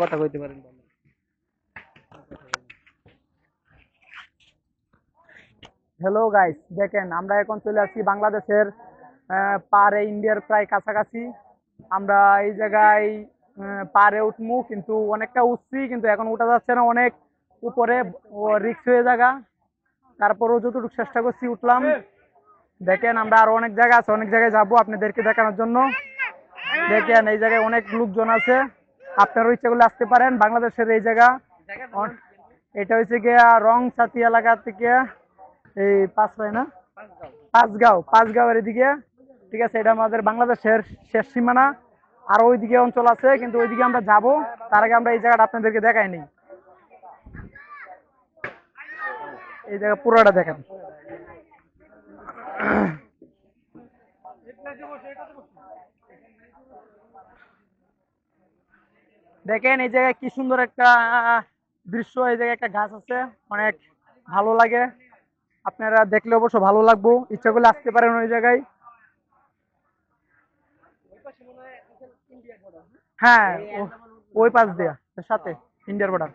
কথা কইতে পারেন হ্যালো গাইস দেখেন, আমরা এখন চলে আসছি বাংলাদেশের পারে ইন্ডিয়ার প্রায় কাছাকাছি। আমরা এই জায়গায় পারে উঠমু, কিন্তু অনেকটা উঠছি কিন্তু এখন উঠা যাচ্ছে না অনেক। উপরে রিক্স হয়ে জায়গা। তারপরেও যতটুকু চেষ্টা করছি উঠলাম। দেখেন, আমরা আরও অনেক জায়গা আছে, অনেক জায়গায় যাব আপনাদেরকে দেখানোর জন্য। দেখেন, এই জায়গায় অনেক লোকজন আছে। আপনারও ইচ্ছা করলে আসতে পারেন বাংলাদেশের এই জায়গা। এটা হচ্ছে গিয়া রং সাথী এলাকা থেকে এই পাঁচরাই না? পাঁচগাঁও। পাঁচগাঁওয়ের এদিকে। ঠিক আছে এটা আমাদের বাংলাদেশের শেষ সীমানা। আর ওইদিকে অঞ্চল আছে কিন্তু ওইদিকে আমরা যাব। তার আগে আমরা এই জায়গাটা আপনাদেরকে দেখাইনি এই জায়গা পুরোটা দেখেন। দেখেন এই জায়গায় কি সুন্দর একটা দৃশ্য, এই জায়গায় একটা গাছ আছে, অনেক ভালো লাগে। আপনারা দেখলে অবশ্য ভালো লাগবো। ইচ্ছা করলে আসতে পারেন ওই জায়গায়। হ্যাঁ ওই পাশ দিয়া সাথে, ইন্ডিয়ার বর্ডার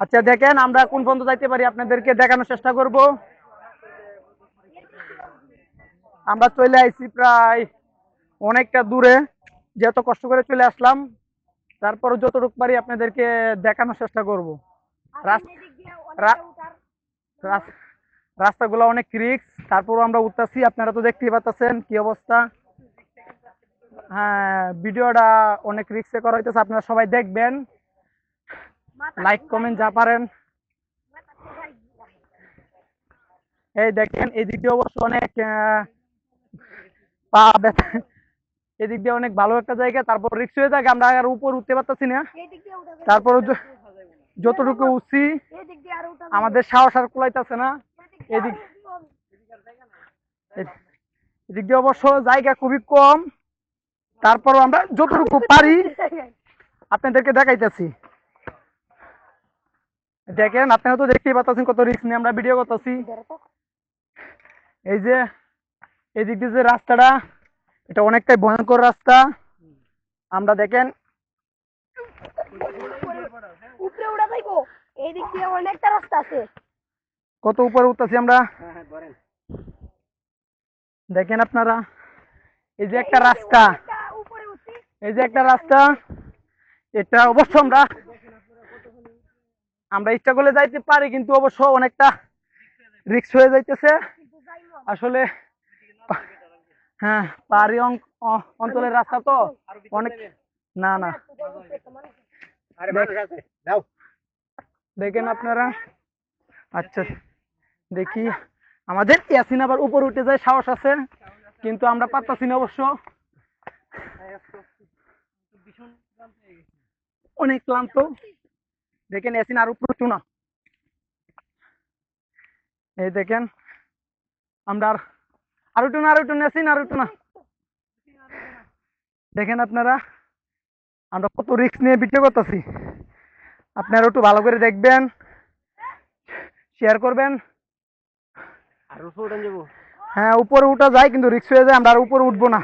আচ্ছা দেখেন, আমরা কোন পর্যন্ত যাইতে পারি আপনাদেরকে দেখানোর চেষ্টা করব। আমরা চলে আইছি প্রায় অনেকটা দূরে। যেহেতু কষ্ট করে চলে আসলাম তারপর যতটুকু পারি আপনাদেরকে দেখানোর চেষ্টা করব। রাস্তাগুলো অনেক রিক্স তারপরও আমরা উঠতেছি আপনারা তো দেখতেই পাচ্ছেন কি অবস্থা। হ্যাঁ ভিডিওটা অনেক রিক্সে করা হইতেছে আপনারা সবাই দেখবেন। লাইক কমেন্ট যা পারেন। এই দেখেন এদিক অবশ্য অনেক পা ব্যথা এদিক দিয়ে অনেক ভালো একটা জায়গা তারপর রিক্স হয়ে থাকে আমরা আর উপর উঠতে পারতেছি না। তারপর যতটুকু উঠছি আমাদের সাহস আর কুলাইতেছে না। এদিক এদিক দিয়ে অবশ্য জায়গা খুবই কম। তারপরও আমরা যতটুকু পারি আপনাদেরকে দেখাইতেছি। দেখেন আপনারা তো দেখতেই পাচ্ছেন কত রিস্ক নিয়ে আমরা ভিডিও করতেছি। এই যে এদিক দিয়ে যে রাস্তাটা এটা অনেকটাই ভয়ঙ্কর রাস্তা। আমরা দেখেন। উপরে উড়া যাইবো। এই দিক দিয়ে অনেকটা রাস্তা আছে। কত উপরে উঠতেছি আমরা? হ্যাঁ হ্যাঁ দেখেন আপনারা। এই যে একটা রাস্তা। উপরে এই যে একটা রাস্তা। এটা অবশ্য আমরা আমরা ইচ্ছা করলে যাইতে পারি কিন্তু অবশ্য অনেকটা রিক্স হয়ে যাইতেছে। আসলে হ্যাঁ পাহাড়ি অঞ্চলের রাস্তা তো। অনেক না না। আরে দেখেন আপনারা। আচ্ছা দেখি। আমাদের ইয়াসিন আবার উপর উঠে যায় সাহস আছে। কিন্তু আমরা পারতাছি না অবশ্য। অনেক ক্লান্ত। দেখেন ইয়াসিন আর উপর উঠু না। এই দেখেন আমরা আর উঠুন না আর উঠুন না। আর উঠুন না দেখেন আপনারা আমরা কত রিক্স নিয়ে ভিডিও করতেছি। আপনারা একটু ভালো করে দেখবেন শেয়ার করবেন। হ্যাঁ উপরে উঠা যায় কিন্তু রিক্স হয়ে যায় আমরা আর উপরে উঠবো না।